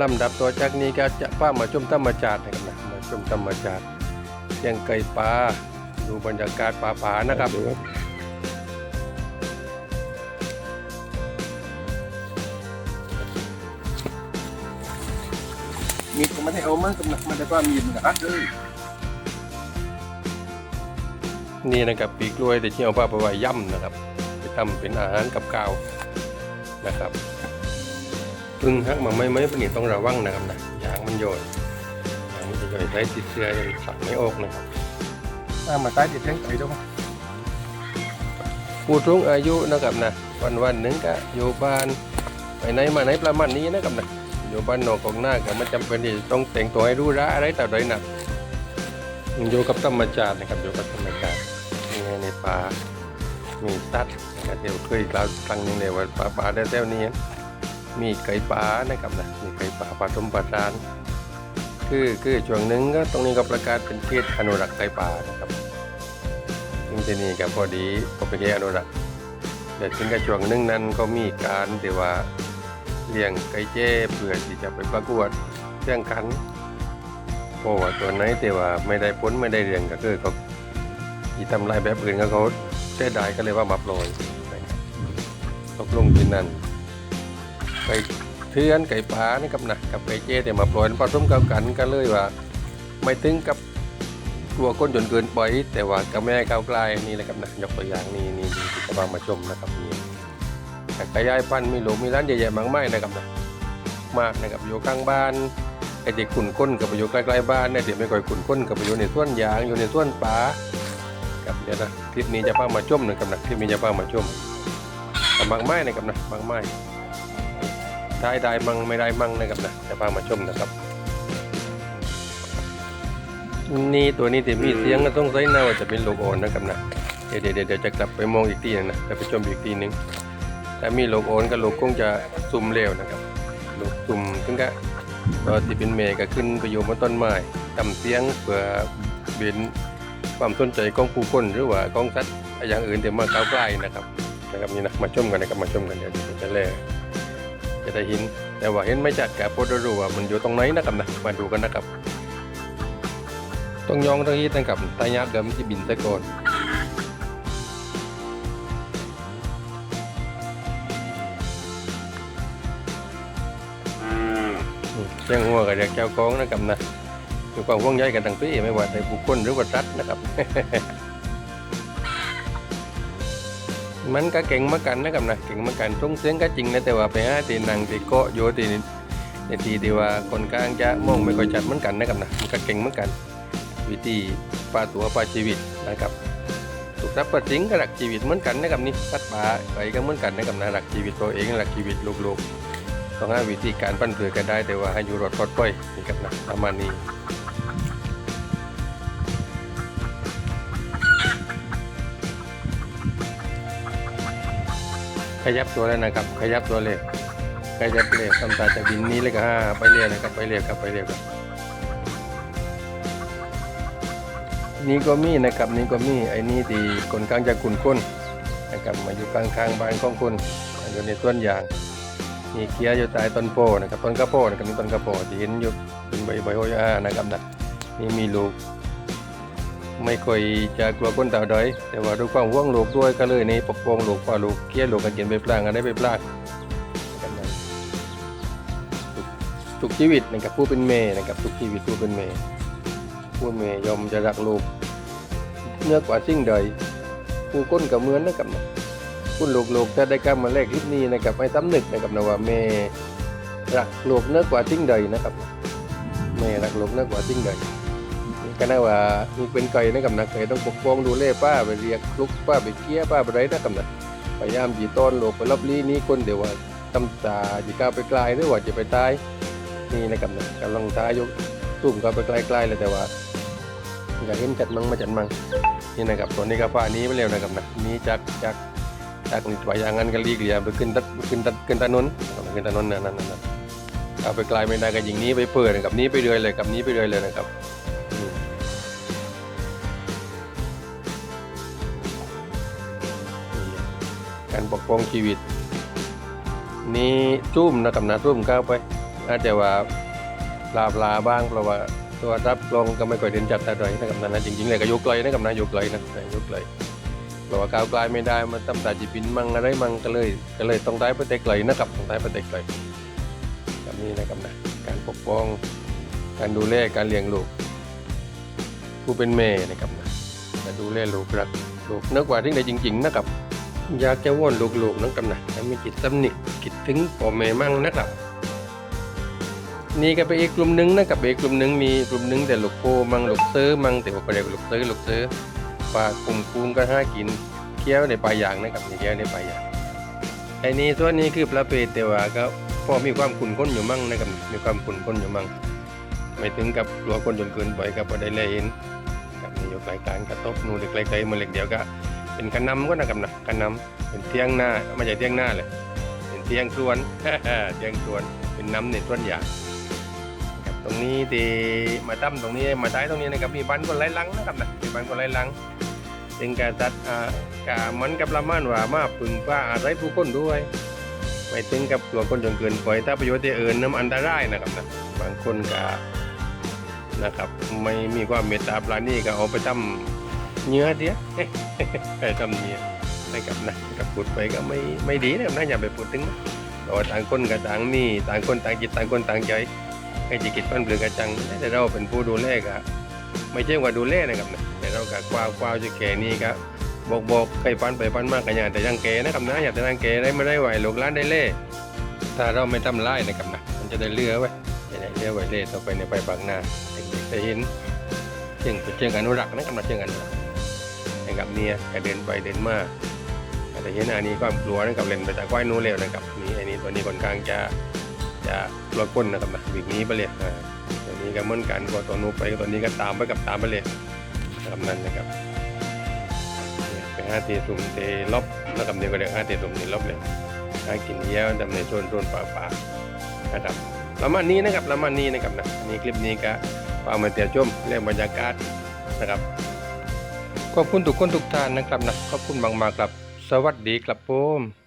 ลำดับตัวจากนี้ก็จะป้ามาชมธรรมชาตินะครับนะมาชมธรรมชาติเชียงไก่ป่าดูบรรยากาศป่าผานะครับมีก็ไม่ได้เอามากกับนะมันจะว่ามีมันอัดเลยนี่นะครับปีกล้วยแต่ที่เอาป้าไปไว้ย่ำนะครับ ไปทำเป็นอาหารกับข้าวนะครับ พึ่งฮักมาไม่ไม่เป็นนี่ต้องระวังนะครับนะยางมันโยนยางมันจะโยนใช้ติดเสื้อยังสั่งไม่ออกนะครับถ้ามาใต้ติดแท่งไก่ด้วยผู้สูงอายุนะครับนะวันวันๆหนึ่งก็อยู่บ้านไปไหนมาไหนประมาณนี้นะครับนะอยู่บ้านนอกของหน้าก็ไม่จำเป็นที่จะต้องแต่งตัวให้รู้ระอะไรแต่ใดหนักอยู่กับธรรมชาตินะครับอยู่กับธรรมชาติยังไงในป่ามีสัตว์นะครับเดี๋ยวเคยกล่าวครั้งหนึงเลยว่าป่าป่าแถวๆนี้ มีไก่ป่านะครับนะมีไก่ป่าผสมผสานคือคือช่วงหนึ่งก็ตรงนี้ก็ประกาศเป็นเขตอนุรักษ์ไก่ป่านะครับซึ่งที่นี่ก็พอดีก็เป็นเขตอนุรักษ์แต่ถึงกับช่วงหนึ่งนั้นก็มีการที่ว่าเลี้ยงไก่เจ้เพื่อที่จะไปประกวดแข่งขันเพราะว่าตัวไหนแต่ว่าไม่ได้ผลไม่ได้เรียงก็คือเขาที่ทำลายแบบอื่นก็เขาเสียดายก็เลยว่ามาปล่อยตกลงที่นั่น ไก่เทือนไก่ป่านี่กับนะกับไก่เจ้แต่ยมาปล่อยผสมกับกันก็เลยว่า ไม่ถึงกับกลัวก้นจนเกินไปแต่ว่ากับแม่ก้าวไกลนี่แหละครับนะยกตัวอย่างนี่นี่นี่ที่จะมาชมนะครับนี่แต่ขยายพันธุ์มีหลูกมีร้านใหญ่ๆมากมายนะครับนะมากนะครับอยู่ข้างบ้านไอ้เด็กขุนก้นกับไปอยู่ใกล้ๆบ้านเนี่ยเดี๋ยวไม่ค่อยขุนก้นกับไปอยู่ในสวนยางอยู่ในสวนป่ากับเดี๋ยวนะคลิปนี้จะพามาชมนะครับนะคลิปนี้จะพามาชมกับมากมายนะครับนะมากมายได้ได้มั่งไม่ได้มั่งนะครับนะจะพามาชมนะครับ นี่ตัวนี้ที่มีเสียงก็ต้องใส่หน้าว่าจะเป็นลูกอ่อนนะครับนะเดี๋ยวเดี๋ยวเดี๋ยวจะกลับไปมองอีกทีหนึงนะจะไปชมอีกทีหนึงถ้ามีโลกโอนกับโลกคงจะซุ่มเร็วนะครับโลกซุ่มถึงก็ตอนที่เป็นเมย์ก็ขึ้นไปอยู่บนต้นไม้ทำเสียงเพื่อเบนความสนใจของผู้คนหรือว่าของสัตว์อย่างอื่นเดี๋ยวมาก้าวใกล้นะครับนะครับนี่นะมาชมกันนะครับมาชมกันเดี๋ยวจะแล จะได้เห็น แต่ว่าเห็นไม่จัดกับโพดรู้ว่ามันอยู่ตรงไหนนะครับนะมาดูกันนะครับ ต้องยองต้องยีตั้งกับตายาเดิมที่บินตะโกอนเจ้งหัวกับเด็กเจ้าของนะครับนะอยู่ความห่วงใยกันทั้งปีไม่ว่าแต่บุคคลหรือว่าสัตว์นะครับ มันก็เก่งเหมือนกันนะครับนะเก่งเหมือนกันทุ่งเสียงก็จริงนะแต่ว่าไปหาตีนังตีเกาะโยตีในทีที่ว่าคนกลางจะมองไม่ค่อยชัดเหมือนกันนะครับนะมันก็เก่งเหมือนกัน วิธีปลาตัวปลาชีวิตนะครับถูกนับประสิงก็รักชีวิตเหมือนกันนะครับนี่สัตว์ป่าไปก็เหมือนกันนะครับนะรักชีวิตตัวเองรักชีวิตลูกๆต้องหาวิธีการปั้นเผือกันได้แต่ว่าให้อยู่รอดปลอดภัยนี่ครับนะประมาณนี้ ขยับตัวเลยนะครับ ขยับตัวเลยขยับเลยทำตาจากดินนี้เลยก็ห้าไปเรียนะครับ ไปเรียครับไปเรียครับนี่ก็มีนะครับนี่ก็มีไอ้นี่ที่คนกลางจะขุนก้นนะครับมาอยู่กลางๆบ้านของคุณอยู่ในต้นยางมีเคี้ยวอยู่ใต้ต้นโพนะครับต้นกระโพนะครับนี่ต้นกระโพที่เห็นอยู่เป็นใบใบโหยานะครับนะนี่มีลูก ไม่ค่อยจะกลัวคนตาดอย แต่ว่าด้วยความห่วงลูกด้วยก็เลยนี่ปกป้องลูกพอลูกเคี้ยวลูกกันกินไปปลางกันได้ไปปลางทุกทุกชีวิตนะครับผู้เป็นแม่นะครับทุกชีวิตผู้เป็นแม่ผู้เป็นแม่ยอมจะรักลูกเนื้อกว่าสิ่งใดผู้ก้นกับเมือนนะครับคุณลูกๆถ้าได้กลับมาแลกคลิปนี้นะครับให้สำนึกนะครับนะว่าแม่รักลูกเนื้อกว่าสิ่งใดนะครับแม่รักลูกเนื้อกว่าสิ่งใด ก็น่าว่ามีเป็นไก่นะครับนะไก่ต้องปกป้องดูแลป้าไปเรียกลูกป้าไปเกี้ยป้าไปไรนะครับนะพยายามจีต้อนลูกไปรับลี้นี้คนเดี๋ยวว่าทำตาจีก้าวไปไกลหรือว่าจะไปตายนี่นะครับนะกำลังตายยกตุ่มก็ไปไกลๆเลยแต่ว่าอยากเห็นจัดมังมาจัดมังนี่นะครับตัวนี้ก็ฟ้านี้ไปแล้วนะครับนะนี้จากจากจากนี่ไปอย่างนั้นก็ลีกเลียไปขึ้นตัดขึ้นตัดขึ้นถนนเอาไปขึ้นถนนนั่นนั่นนั่นเอาไปไกลไม่ได้ก็ยิงนี้ไปเปิดกับนี้ไปเรื่อยเลยกับนี้ไปเรื่อยเลยนะครับ การปกป้องชีวิต นี่จุ่มนะครับนะจุ่มก้าวไปอาจจะว่าลาบลาบ้างเพราะว่าตัวรับกลงก็ไม่ค่อยเด่นจัดแต่ไรนะครับนะจริงๆเลยก็ยกไกลนะครับนะอยกไกลนะอยกไกลเพราะว่าก้าวไกลไม่ได้มันตั้มตาจีบินมั่งอะไรมั่งก็เลย ก็เลยต้องได้ประเทศไกลนะครับต้องได้ประเทศไกลแบบนี้นะครับนะการปกป้องการดูแลการเลี้ยงลูกผู้เป็นแม่นะครับนะดูแลลูกรักลูกนึกว่าที่ไหนจริง ๆ นะครับ อยากจะว่อนลูกๆนะครับนะให้มีจิตสำนึกคิดถึงพ่อแม่มั่งนะครับ นี่ก็เป็นอีกกลุ่มหนึ่งนะครับอีกกลุ่มหนึ่งมีกลุ่มหนึ่งแต่ลูกโคมั่งลูกซื้อมั่งแต่ว่าก็เรียกลูกซื้อลูกซื้อปลากลุ่มคุมก็ห้ากินเคี้ยวในปลายอย่างนะครับมีเคี้ยวในปลายอย่างไอ้นี่ส่วนนี้คือประเภทแต่ว่าก็พอมีความขุ่นข้นอยู่มั่งนะครับมีความขุ่นข้นอยู่มั่งไม่ถึงกับกลัวคนจนเกินไปกับพอได้เลยเห็นกับนี่ยกรายการกระทบนูเล็กๆๆมือเล็กเดียวก็ เป็นกระนำก็นะครับนะกระนำเป็นเที่ยงหน้าไม่ใช่เที่ยงหน้าเลยเป็นเที่ยงสวนเที่ยงสวนเป็นน้ำในสวนยางครับตรงนี้ที่มาตั้มตรงนี้มาใช้ตรงนี้นะครับมีบ้านคนไร้ลังนะครับนะมีบ้านคนไร้ลังเป็นการตัดอ่ากาเหมือนกับละม่านว่ามาปึงป้าอาศัยผู้คนด้วยไม่ถึงกับตัวคนจนเกินไปถ้าประโยชน์ที่เอินน้ำอันตรายนะครับนะบางคนก็นะครับไม่มีความเมตตาปราณีก็เอาไปทำ เนื้อเดียวทำเนียนะครับนะกับพูดไปก็ไม่ไม่ดีนะครับนะอย่าไปพูดถึงนะแต่างคนกับต่างมีต่างคนต่างจิตต่างคนต่างใจให้จิตกิจปั้นเปลือกกระจังแต่เราเป็นผู้ดูแลก็ไม่ใช่ว่าดูแลนะครับนะแต่เราก็กวาวกวาวจะแก่นี่ก็บอกบอกใครปั้นไปปั้นมากกันอย่างแต่ยังแก่นะครับนะอย่าแต่ยังแก่ได้ไม่ได้ไหวลูกล้านได้เล่ถ้าเราไม่ทำร้ายนะครับนะมันจะได้เลือไว้จะได้เลือไว้เล่ต่อไปในไปบางหน้าเด็กๆจะเห็นเชิงเป็นเชิงอนุรักษ์นะครับนะเชิงอนุรักษ์ นะครับเนี่ยก็เดินไปเดินมาแต่เห็นอันนี้ความกลัวนะครับเล่นไปจากควายนู้นเร็วนะครับนี่อันนี้ตัวนี้ค่อนข้างจะจะกลัวก้นนะครับนะวิ่งหนี้ไปเลยอ่าตัวนี้ก็เหมือนกันพอตัวนู้นไปตัวนี้ก็ตามไปกับตามไปเลยนะครับนั่นนะครับเนี่ยไปห้าตีสุ่มเตลบนะครับนี่ก็เรียกห้าตีสุ่มนี่ลบเลยหากินเยี่ยวดำในโซนโซนป่าป่าๆนะครับประมาณนี้นะครับประมาณนี้นะครับนะอันนี้คลิปนี้ก็พามาเที่ยวชมเรื่องบรรยากาศนะครับ ขอบคุณทุกคนทุกท่านนะครับนะขอบคุณมากๆครับ สวัสดีครับผม